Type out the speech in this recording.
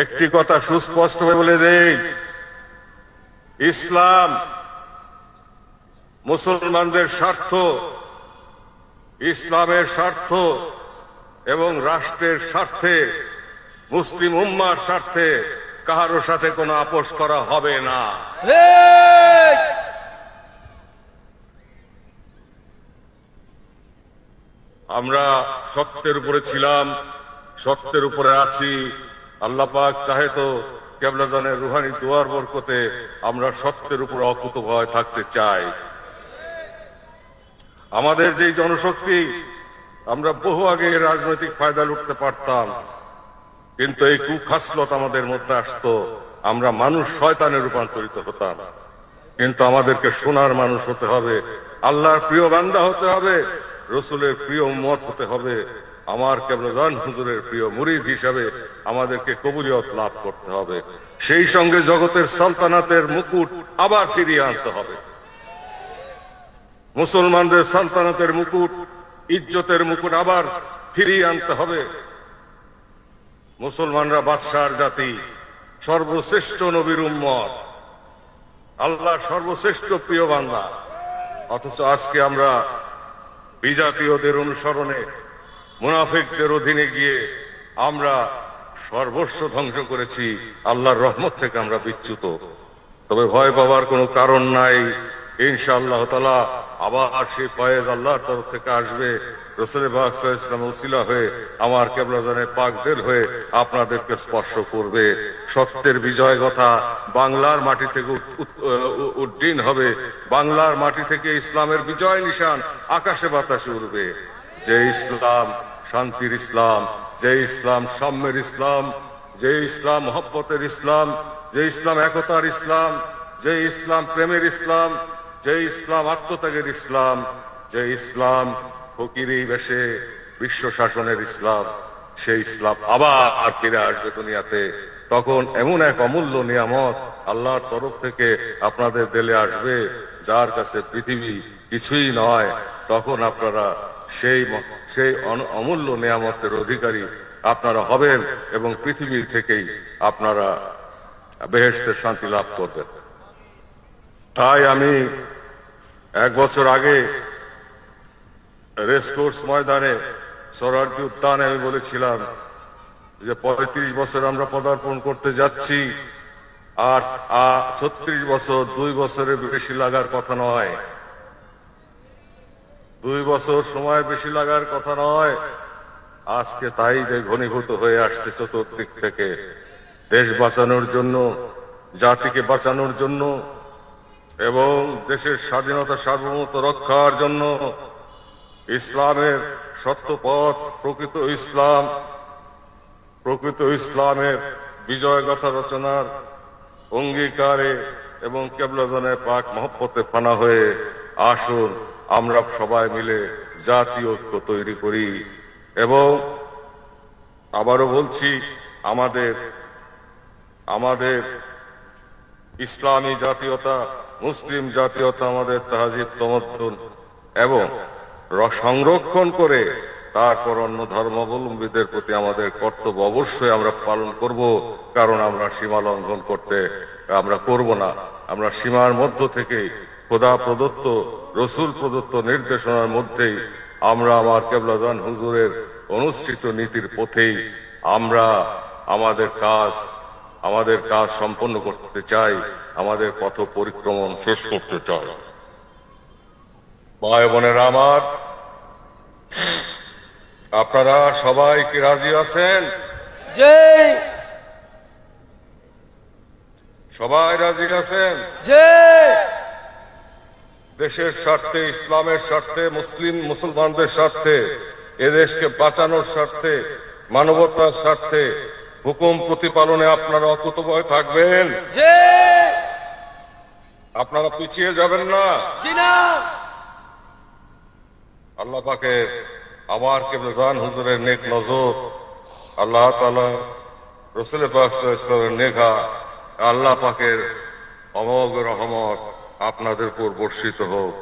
একটি কথা সুস্পষ্ট বলে দেই। ইসলাম মুসলমানদের স্বার্থ ইসলামের স্বার্থ এবং রাষ্ট্রের স্বার্থে মুসলিম উম্মার স্বার্থে কারও সাথে কোনো আপোষ করা হবে না। আমরা সত্যের উপরে ছিলাম সত্যের উপরে আছি। আল্লাহ পাক চাহে তো কেবলাজানের রুহানি দুয়ার বরকতে আমরা সত্যের উপর অকুত ভয় থাকতে চাই। আমাদের যেই জনশক্তি, আমরা বহু আগে রাজনৈতিক ফায়দা লুটতে পারতাম, কিন্তু এই কুখাসলত আমাদের মধ্যে আসতো, আমরা মানুষ শয়তানে রূপান্তরিত হতাম। কিন্তু আমাদেরকে সোনার মানুষ হতে হবে, আল্লাহর প্রিয় বান্দা হতে হবে, রসুলের প্রিয় মত হতে হবে আমার কেবলজান হুজুরের প্রিয় মুরিদ হিসাবে আমাদেরকে কবুলিয়ত লাভ করতে হবে। সেই সঙ্গে জগতের সালতানাতের মুকুট আবার ফিরিয়ে আনতে হবে। মুসলমানদের সালতানাতের মুকুট, ইজ্জতের মুকুট আবার ফিরিয়ে আনতে হবে। মুসলমানরা বাদশার জাতি, সর্বশ্রেষ্ঠ নবীর উম্মত। আল্লাহর সর্বশ্রেষ্ঠ প্রিয় বান্দা। অথচ আজকে আমরা বিজাতীয়দের অনুসরণে মুনাফিকদের অধীনে গিয়ে আমরা সর্বস্ব ধ্বংস করেছি, আল্লাহর রহমত থেকে আমরা বিচ্যুত। তবে ভয় পাওয়ার কোনো কারণ নাই। ইনশাআল্লাহ তালা আবার সেই ফয়েজ আল্লাহর তরফ থেকে আসবে। রসুল ইসলাম উসিলা হয়ে, আমার কেবলাজানের পাকদের হয়ে আপনাদেরকে স্পর্শ করবে। সত্যের বিজয় কথা বাংলার মাটি থেকে উড্ডীন হবে। বাংলার মাটি থেকে ইসলামের বিজয় নিশান আকাশে বাতাসে উঠবে যে ইসলাম শান্তির ইসলাম যে ইসলাম, সাম্যের ইসলাম যে ইসলাম, মহব্বতের ইসলাম যে ইসলাম, একতার ইসলাম যে ইসলাম, প্রেমের ইসলাম যে ইসলাম, আত্মত্যাগের ইসলাম যে ইসলাম, ফকিরি বেশে বিশ্ব শাসনের ইসলাম। সেই ইসলাম আবার ফিরে আসবে দুনিয়াতে। তখন এমন এক অমূল্য নিয়ামত আল্লাহর তরফ থেকে আপনাদের দেলে আসবে, যার কাছে পৃথিবী কিছুই নয়। তখন আপনারা সেই সেই অমূল্য নিয়ামতের অধিকারী আপনারা হবেন এবং পৃথিবী থেকেই আপনারা বেহেশতের শান্তি লাভ করবেন। তাই আমি এক বছর আগে রেসকোর্স ময়দানে সরার্জি উদ্যানে আমি বলেছিলাম যে পঁয়ত্রিশ বছর আমরা পদার্পণ করতে যাচ্ছি আর ছত্রিশ বছর দুই বছরের বেশি লাগার কথা নয়। দুই বছর সময় বেশি লাগার কথা নয়। আজকে তাই যে ঘনীভূত হয়ে আসছে চতুর্দিক থেকে। দেশ বাঁচানোর জন্য, জাতিকে বাঁচানোর জন্য এবং দেশের স্বাধীনতা সার্বভৌমত্ব রক্ষার জন্য ইসলামের সত্য পথ প্রকৃত ইসলাম, প্রকৃত ইসলামের বিজয় গাথা রচনার অঙ্গীকারে এবং কেবলাজনের পাক মহব্বতে ফানা হয়ে আসুন। আমরা সবাই মিলে জাতীয় ঐক্য তৈরি করি এবং আবারও বলছি, আমাদের আমাদের ইসলামী জাতীয়তা, মুসলিম জাতীয়তা আমাদের তাহাজিব তমদ্দুন এবং সংরক্ষণ করে তারপর অন্য ধর্মাবলম্বীদের প্রতি আমাদের কর্তব্য অবশ্যই আমরা পালন করব, কারণ আমরা সীমা লঙ্ঘন করতে আমরা করব না। আমরা সীমার মধ্য থেকে খোদা প্রদত্ত রসুল প্রদত্ত নির্দেশনার মধ্যেই আমরা আমার কেবলাজান হুজুরের অনুষ্ঠিত নীতির পথেই আমরা আমাদের কাজ আমাদের কাজ সম্পন্ন করতে চাই আমাদের পথ পরিক্রমণ শেষ করতে চাই। ভাই বোনেরা আমার আপনারা সবাই কি রাজি আছেন? সবাই রাজি আছেন? জি। দেশের স্বার্থে ইসলামের স্বার্থে মুসলিম মুসলমানদের স্বার্থে এদেশকে বাঁচানোর স্বার্থে মানবতার স্বার্থে হুকুম প্রতিপালনে আপনারা অকুতভয় থাকবেন। আপনারা পিছিয়ে যাবেন না। আল্লাহ পাকে আমার কেবলান হুজুরের নেক নজর। আল্লাহ তালা রসুল পাকের নেঘা আল্লাহ পাকের অমোঘ রহমত আপনাদের উপর বর্ষিত হোক।